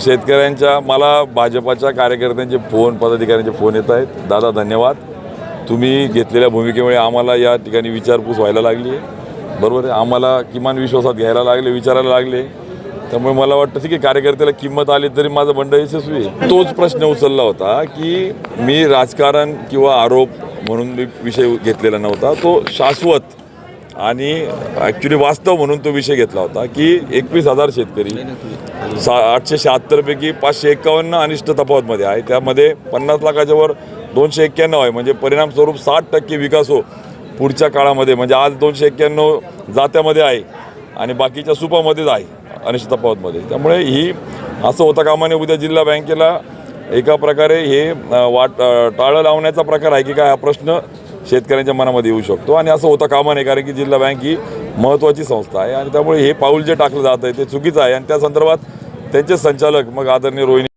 शेतकऱ्यांच्या मला भाजपाच्या कार्यकर्त्यांचे फोन पदाधिकाऱ्यांचे फोन येत आहेत. दादा धन्यवाद. तुम्ही घेतलेल्या भूमिकेमुळे आम्हाला या ठिकाणी विचारपूस व्हायला लागली आहे. बरोबर आहे? आम्हाला किमान विश्वासात घ्यायला लागले विचारायला लागले. त्यामुळे मला वाटतं ठीक कार्यकर्त्याला किंमत आली तरी माझं बंड यशस्वी आहे. तोच प्रश्न उचलला होता की मी राजकारण किंवा आरोप म्हणून मी विषय घेतलेला नव्हता. तो शाश्वत आणि ॲक्च्युली वास्तव म्हणून तो विषय घेतला होता की एकवीस हजार शेतकरी सा आठशे शहात्तरपैकी पाचशे एक्कावन्न अनिष्ट तफावतमध्ये आहे. त्यामध्ये पन्नास लाखाच्या वर दोनशे एक्क्याण्णव आहे. म्हणजे परिणामस्वरूप साठ टक्के विकास हो पुढच्या काळामध्ये. म्हणजे आज दोनशे एक्क्याण्णव जात्यामध्ये आहे आणि बाकीच्या सुपामध्येच आहे अनिष्ट तफावतमध्ये. त्यामुळे ही असं होता कामाने उद्या जिल्हा बँकेला एका प्रकारे हे वाट टाळं लावण्याचा प्रकार आहे की काय हा प्रश्न शेतकऱ्यांच्या मनामध्ये येऊ शकतो. आणि असं होता कामा नाही कारण की जिल्हा बँक ही महत्त्वाची संस्था आहे. आणि त्यामुळे हे पाऊल जे टाकलं जात आहे ते चुकीचं आहे. आणि त्या संदर्भात त्यांचे संचालक मग आदरणीय रोहिणी